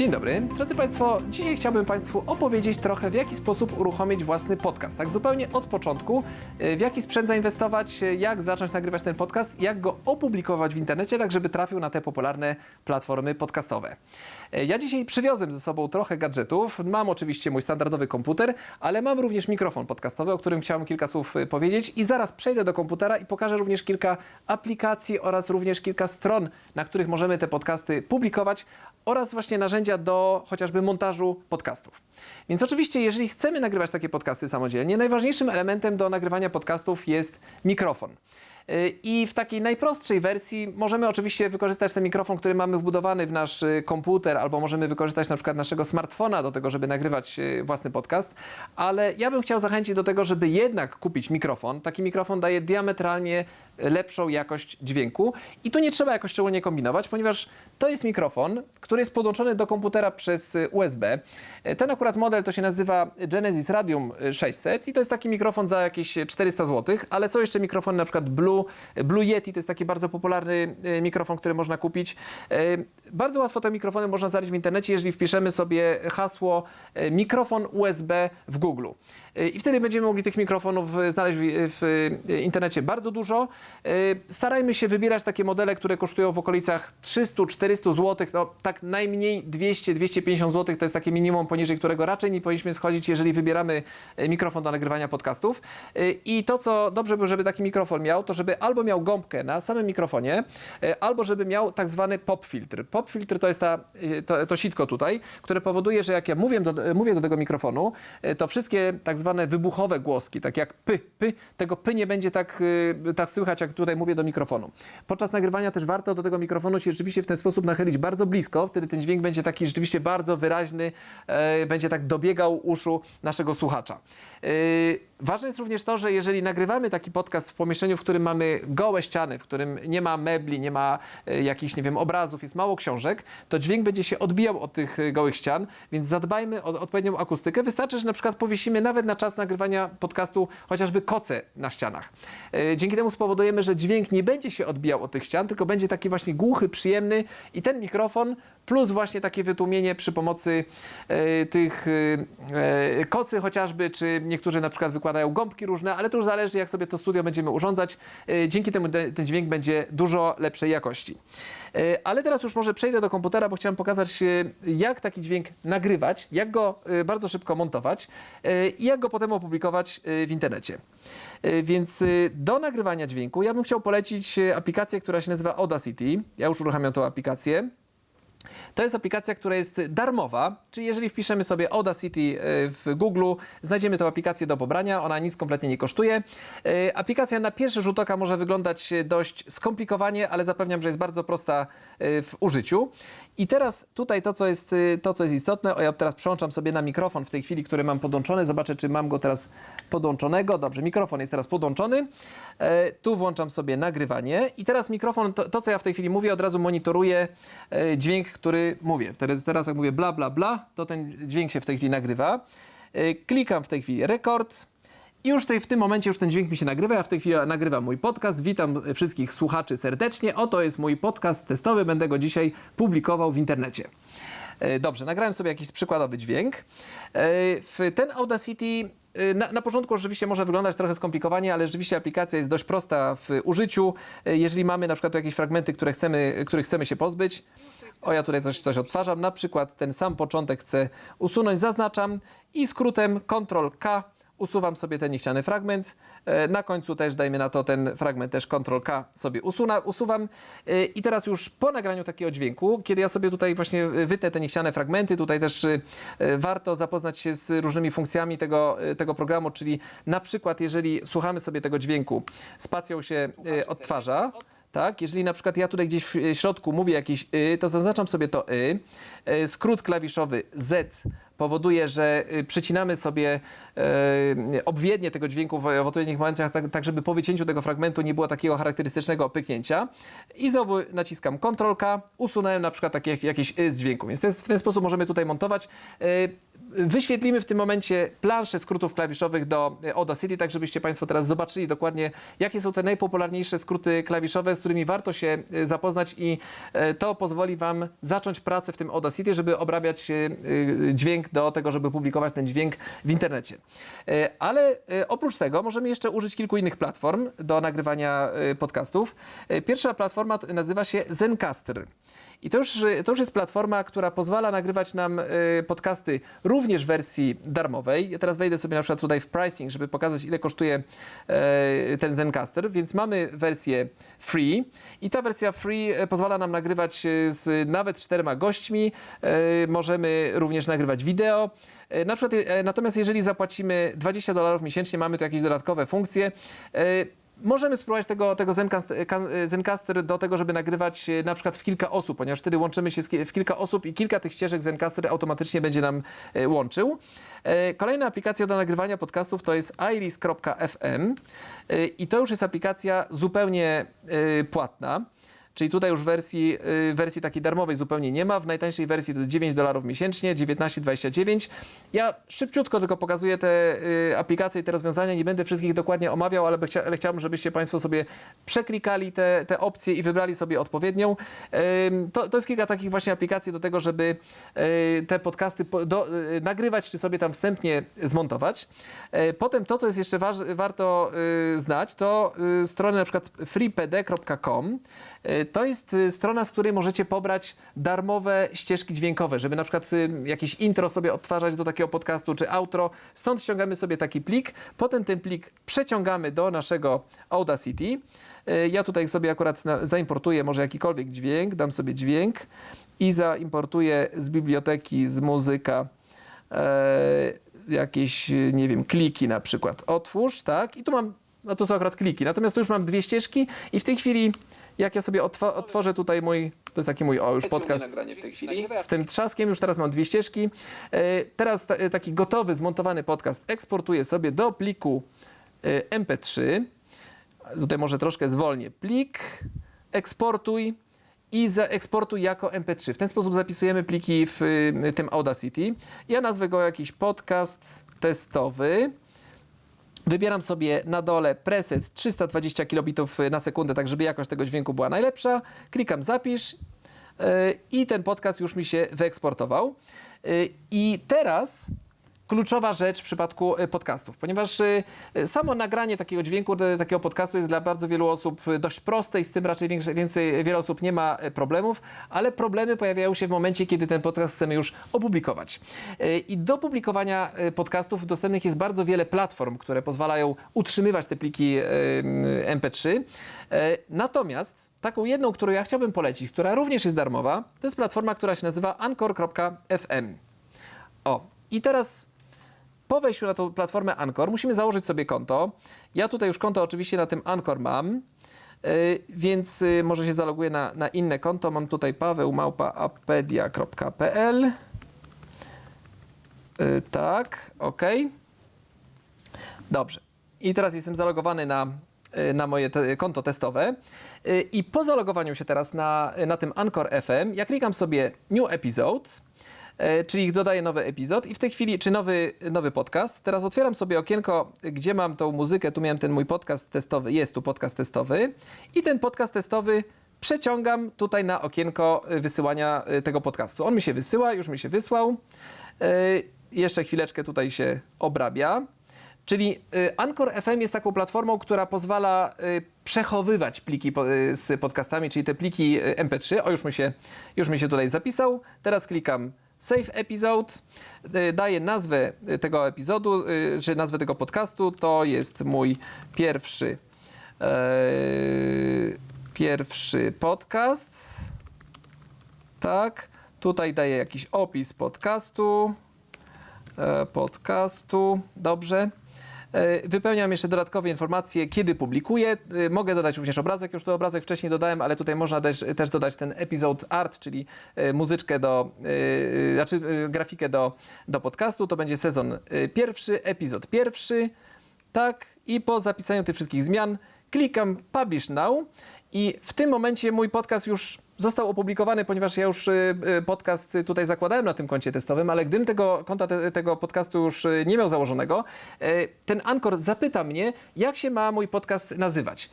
Dzień dobry. Drodzy Państwo, dzisiaj chciałbym Państwu opowiedzieć trochę, w jaki sposób uruchomić własny podcast. Tak zupełnie od początku, y, w jaki sprzęt zainwestować, y, jak zacząć nagrywać ten podcast, jak go opublikować w internecie, tak żeby trafił na te popularne platformy podcastowe. Y, Ja dzisiaj przywiozłem ze sobą trochę gadżetów. Mam oczywiście mój standardowy komputer, ale mam również mikrofon podcastowy, o którym chciałem kilka słów powiedzieć i zaraz przejdę do komputera i pokażę również kilka aplikacji oraz również kilka stron, na których możemy te podcasty publikować oraz właśnie narzędzia do chociażby montażu podcastów. Więc oczywiście, jeżeli chcemy nagrywać takie podcasty samodzielnie, najważniejszym elementem do nagrywania podcastów jest mikrofon. Yy, I w takiej najprostszej wersji możemy oczywiście wykorzystać ten mikrofon, który mamy wbudowany w nasz y, komputer, albo możemy wykorzystać na przykład naszego smartfona do tego, żeby nagrywać y, własny podcast, ale ja bym chciał zachęcić do tego, żeby jednak kupić mikrofon. Taki mikrofon daje diametralnie lepszą jakość dźwięku i tu nie trzeba jakoś szczególnie kombinować, ponieważ to jest mikrofon, który jest podłączony do komputera przez y, USB. Y, Ten akurat model to się nazywa Genesis Radium 600 i to jest taki mikrofon za jakieś 400 zł, ale są jeszcze mikrofony na przykład Blue, Blue Yeti, to jest taki bardzo popularny y, mikrofon, który można kupić. Y, Bardzo łatwo te mikrofony można znaleźć w internecie, jeżeli wpiszemy sobie hasło y, mikrofon USB w Google. Y, I wtedy będziemy mogli tych mikrofonów y, znaleźć w, w y, internecie bardzo dużo. Y, Starajmy się wybierać takie modele, które kosztują w okolicach 300-400 zł. No, tak najmniej 200-250 zł to jest takie minimum, poniżej którego raczej nie powinniśmy schodzić, jeżeli wybieramy y, mikrofon do nagrywania podcastów. Y, I to, co dobrze by, żeby taki mikrofon miał, to żeby albo miał gąbkę na samym mikrofonie, albo żeby miał tak zwany pop filtr. Pop filtr to jest ta, to, to sitko tutaj, które powoduje, że jak ja mówię do, mówię do tego mikrofonu, to wszystkie tak zwane wybuchowe głoski, tak jak py, py, tego py nie będzie tak, tak słychać, jak tutaj mówię do mikrofonu. Podczas nagrywania też warto do tego mikrofonu się rzeczywiście w ten sposób nachylić bardzo blisko, wtedy ten dźwięk będzie taki rzeczywiście bardzo wyraźny, e, będzie tak dobiegał uszu naszego słuchacza. E, Ważne jest również to, że jeżeli nagrywamy taki podcast w pomieszczeniu, w którym mamy gołe ściany, w którym nie ma mebli, nie ma e, jakichś, nie wiem, obrazów, jest mało książek, to dźwięk będzie się odbijał od tych e, gołych ścian, więc zadbajmy o odpowiednią akustykę. Wystarczy, że na przykład powiesimy nawet na czas nagrywania podcastu chociażby koce na ścianach. E, Dzięki temu spowodujemy, że dźwięk nie będzie się odbijał od tych ścian, tylko będzie taki właśnie głuchy, przyjemny i ten mikrofon plus właśnie takie wytłumienie przy pomocy tych kocy chociażby, czy niektórzy na przykład wykładają gąbki różne, ale to już zależy jak sobie to studio będziemy urządzać. E, dzięki temu ten dźwięk będzie dużo lepszej jakości. E, ale teraz już może przejdę do komputera, bo chciałem pokazać e, jak taki dźwięk nagrywać, jak go bardzo szybko montować i jak go potem opublikować w internecie. Więc do nagrywania dźwięku ja bym chciał polecić aplikację, która się nazywa Audacity. Ja już uruchamiam tą aplikację. To jest aplikacja, która jest darmowa, czyli jeżeli wpiszemy sobie Audacity e, w Google, znajdziemy tę aplikację do pobrania, ona nic kompletnie nie kosztuje. E, Aplikacja na pierwszy rzut oka może wyglądać dość skomplikowanie, ale zapewniam, że jest bardzo prosta e, w użyciu. I teraz tutaj to, co jest, e, to, co jest istotne, o ja teraz przełączam sobie na mikrofon w tej chwili, który mam podłączony, zobaczę, czy mam go teraz podłączonego. Dobrze, mikrofon jest teraz podłączony. E, Tu włączam sobie nagrywanie i teraz mikrofon, to, to co ja w tej chwili mówię, od razu monitoruje e, który mówię. Teraz, teraz jak mówię bla, bla, bla, to ten dźwięk się w tej chwili nagrywa. E, Klikam w tej chwili rekord. I już tutaj w tym momencie już ten dźwięk mi się nagrywa. Ja w tej chwili nagrywam mój podcast. Witam wszystkich słuchaczy serdecznie. Oto jest mój podcast testowy. Będę go dzisiaj publikował w internecie. E, Dobrze, nagrałem sobie jakiś przykładowy dźwięk. E, W ten Audacity e, na, na początku oczywiście może wyglądać trochę skomplikowanie, ale rzeczywiście aplikacja jest dość prosta w użyciu. Jeżeli mamy na przykład jakieś fragmenty, które chcemy, których chcemy się pozbyć, o ja tutaj coś, coś odtwarzam, na przykład ten sam początek chcę usunąć, zaznaczam i skrótem Ctrl-K usuwam sobie ten niechciany fragment. E, Na końcu też dajmy na to ten fragment też Ctrl-K sobie usuna, usuwam. E, I teraz już po nagraniu takiego dźwięku, kiedy ja sobie tutaj właśnie wytę te niechciane fragmenty, tutaj też e, warto zapoznać się z różnymi funkcjami tego, tego programu, czyli na przykład jeżeli słuchamy sobie tego dźwięku, spacją się odtwarza, tak? Jeżeli na przykład ja tutaj gdzieś w środku mówię jakieś y, to zaznaczam sobie to y skrót klawiszowy Z powoduje, że y, przycinamy sobie e, obwiednie tego dźwięku w, odpowiednich momentach, tak, tak żeby po wycięciu tego fragmentu nie było takiego charakterystycznego pyknięcia. I znowu naciskam Ctrl K, usunąłem na przykład takie, jakieś y z dźwięku. Więc ten, w ten sposób możemy tutaj montować. E, Wyświetlimy w tym momencie planszę skrótów klawiszowych do e, Audacity, tak żebyście Państwo teraz zobaczyli dokładnie, jakie są te najpopularniejsze skróty klawiszowe, z którymi warto się zapoznać i to pozwoli Wam zacząć pracę w tym Audacity, żeby obrabiać dźwięk do tego, żeby publikować ten dźwięk w internecie. E, Ale e, oprócz tego możemy jeszcze użyć kilku innych platform do nagrywania e, podcastów. Pierwsza platforma nazywa się Zencaster. I to już, to już jest platforma, która pozwala nagrywać nam y, podcasty również w wersji darmowej. Ja teraz wejdę sobie na przykład tutaj w pricing, żeby pokazać, ile kosztuje e, ten Zencaster. Więc mamy wersję free i ta wersja free e, pozwala nam nagrywać e, z nawet czterema gośćmi. Możemy również nagrywać wideo. Na przykład, natomiast jeżeli zapłacimy 20 dolarów miesięcznie, mamy tu jakieś dodatkowe funkcje. Możemy spróbować tego, tego Zencaster do tego, żeby nagrywać e, na przykład w kilka osób, ponieważ wtedy łączymy się w kilka osób i kilka tych ścieżek Zencaster automatycznie będzie nam e, łączył. E, Kolejna aplikacja do nagrywania podcastów to jest iris.fm i to już jest aplikacja zupełnie płatna. Czyli tutaj już wersji, y, wersji takiej darmowej zupełnie nie ma. W najtańszej wersji to jest 9 dolarów miesięcznie, 19,29. Ja szybciutko tylko pokazuję te y, aplikacje i te rozwiązania. Nie będę wszystkich dokładnie omawiał, ale, chcia, ale chciałbym, żebyście Państwo sobie przeklikali te, te opcje i wybrali sobie odpowiednią. To, to jest kilka takich właśnie aplikacji do tego, żeby y, te podcasty po, do, nagrywać, czy sobie tam wstępnie zmontować. Y, Potem to, co jest jeszcze warto znać, to strony na przykład freepd.com. To jest y, strona, z której możecie pobrać darmowe ścieżki dźwiękowe, żeby na przykład y, jakieś intro sobie odtwarzać do takiego podcastu, czy outro. Stąd ściągamy sobie taki plik, potem ten plik przeciągamy do naszego Audacity. Y, Ja tutaj sobie akurat zaimportuję może jakikolwiek dźwięk, dam sobie dźwięk i zaimportuję z biblioteki, z muzyka e, jakieś, nie wiem, kliki na przykład. Otwórz, tak? I tu mam, no to są akurat kliki. Natomiast tu już mam dwie ścieżki i w tej chwili, jak ja sobie otwa- otworzę tutaj mój, to jest taki mój, o już podcast nagranie w tej chwili. z tym trzaskiem, już teraz mam dwie ścieżki. E, Teraz ta, taki gotowy, zmontowany podcast eksportuję sobie do pliku e, MP3. Tutaj może troszkę zwolnię. Plik, eksportuj i zaeksportuj jako MP3. W ten sposób zapisujemy pliki w y, tym Audacity. Ja nazwę go jakiś podcast testowy. Wybieram sobie na dole preset 320 kilobitów na sekundę, tak żeby jakość tego dźwięku była najlepsza. Klikam zapisz yy, i ten podcast już mi się wyeksportował. Yy, I teraz kluczowa rzecz w przypadku y, podcastów, ponieważ y, y, samo nagranie takiego dźwięku, takiego podcastu jest dla bardzo wielu osób dość proste i z tym raczej większe, więcej, wiele osób nie ma problemów, ale problemy pojawiają się w momencie, kiedy ten podcast chcemy już opublikować. I do publikowania podcastów dostępnych jest bardzo wiele platform, które pozwalają utrzymywać te pliki y, MP3. Y, Natomiast taką jedną, którą ja chciałbym polecić, która również jest darmowa, to jest platforma, która się nazywa anchor.fm. O, i teraz po wejściu na tą platformę Anchor musimy założyć sobie konto. Ja tutaj już konto oczywiście na tym Anchor mam, yy, więc yy, może się zaloguję na, na inne konto. Mam tutaj pawełmałpa.apedia.pl yy, Tak, ok. Dobrze. I teraz jestem zalogowany na, na moje te, konto testowe. I po zalogowaniu się teraz na, na tym Anchor FM, ja klikam sobie New Episode, czyli dodaję nowy epizod i w tej chwili, czy nowy, nowy podcast. Teraz otwieram sobie okienko, gdzie mam tą muzykę. Tu miałem ten mój podcast testowy, jest tu podcast testowy i ten podcast testowy przeciągam tutaj na okienko y, wysyłania y, tego podcastu. On mi się wysyła, już mi się wysłał. Jeszcze chwileczkę tutaj się obrabia. Czyli Anchor FM jest taką platformą, która pozwala przechowywać pliki z podcastami, czyli te pliki y, MP3. O, już mi, się, już mi się tutaj zapisał. Teraz klikam Save Episode, y, daję nazwę y, tego epizodu, czy nazwę tego podcastu. To jest mój pierwszy, e, pierwszy podcast. Tak. Tutaj daję jakiś opis podcastu. E, podcastu. Dobrze. E, Wypełniam jeszcze dodatkowe informacje, kiedy publikuję. E, Mogę dodać również obrazek, już tu obrazek wcześniej dodałem, ale tutaj można też, też dodać ten episode art, czyli e, muzyczkę do, znaczy grafikę do, do podcastu. To będzie sezon pierwszy, epizod pierwszy. Tak, i po zapisaniu tych wszystkich zmian klikam Publish Now i w tym momencie mój podcast już został opublikowany, ponieważ ja już y, y, podcast tutaj zakładałem na tym koncie testowym, ale gdybym tego konta te, tego podcastu już y, nie miał założonego, ten Anchor zapyta mnie, jak się ma mój podcast nazywać.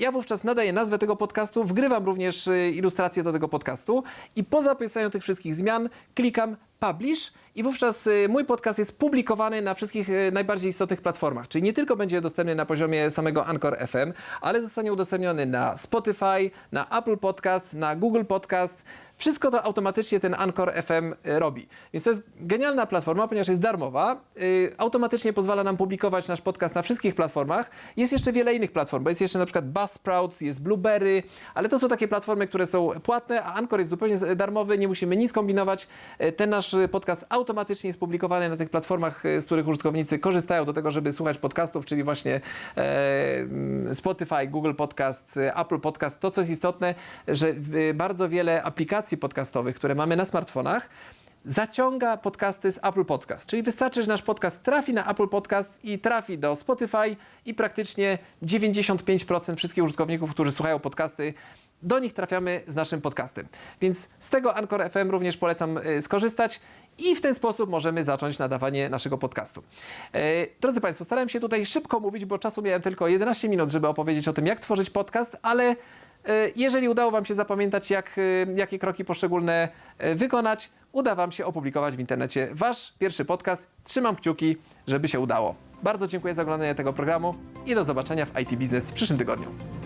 Ja wówczas nadaję nazwę tego podcastu, wgrywam również ilustrację do tego podcastu i po zapisaniu tych wszystkich zmian klikam Publish i wówczas y, mój podcast jest publikowany na wszystkich y, najbardziej istotnych platformach. Czyli nie tylko będzie dostępny na poziomie samego Anchor FM, ale zostanie udostępniony na Spotify, na Apple Podcast, na Google Podcast. Wszystko to automatycznie ten Anchor FM y, robi. Więc to jest genialna platforma, ponieważ jest darmowa. y, Automatycznie pozwala nam publikować nasz podcast na wszystkich platformach. Jest jeszcze wiele innych platform, bo jest jeszcze na przykład Buzzsprout, jest Blueberry, ale to są takie platformy, które są płatne, a Anchor jest zupełnie z- darmowy, nie musimy nic kombinować. Y, Ten nasz y, podcast automatycznie jest publikowany na tych platformach, y, z których użytkownicy korzystają do tego, żeby słuchać podcastów, czyli właśnie e, mm, Spotify, Google Podcast, y, Apple Podcast. To, co jest istotne, że y, bardzo wiele aplikacji podcastowych, które mamy na smartfonach, zaciąga podcasty z Apple Podcast. Czyli wystarczy, że nasz podcast trafi na Apple Podcast i trafi do Spotify i praktycznie 95% wszystkich użytkowników, którzy słuchają podcasty, do nich trafiamy z naszym podcastem. Więc z tego Anchor FM również polecam y, skorzystać i w ten sposób możemy zacząć nadawanie naszego podcastu. E, Drodzy Państwo, starałem się tutaj szybko mówić, bo czasu miałem tylko 11 minut, żeby opowiedzieć o tym, jak tworzyć podcast, ale jeżeli udało Wam się zapamiętać, jak, e, jakie kroki poszczególne e, wykonać, uda Wam się opublikować w internecie Wasz pierwszy podcast. Trzymam kciuki, żeby się udało. Bardzo dziękuję za oglądanie tego programu i do zobaczenia w IT Business w przyszłym tygodniu.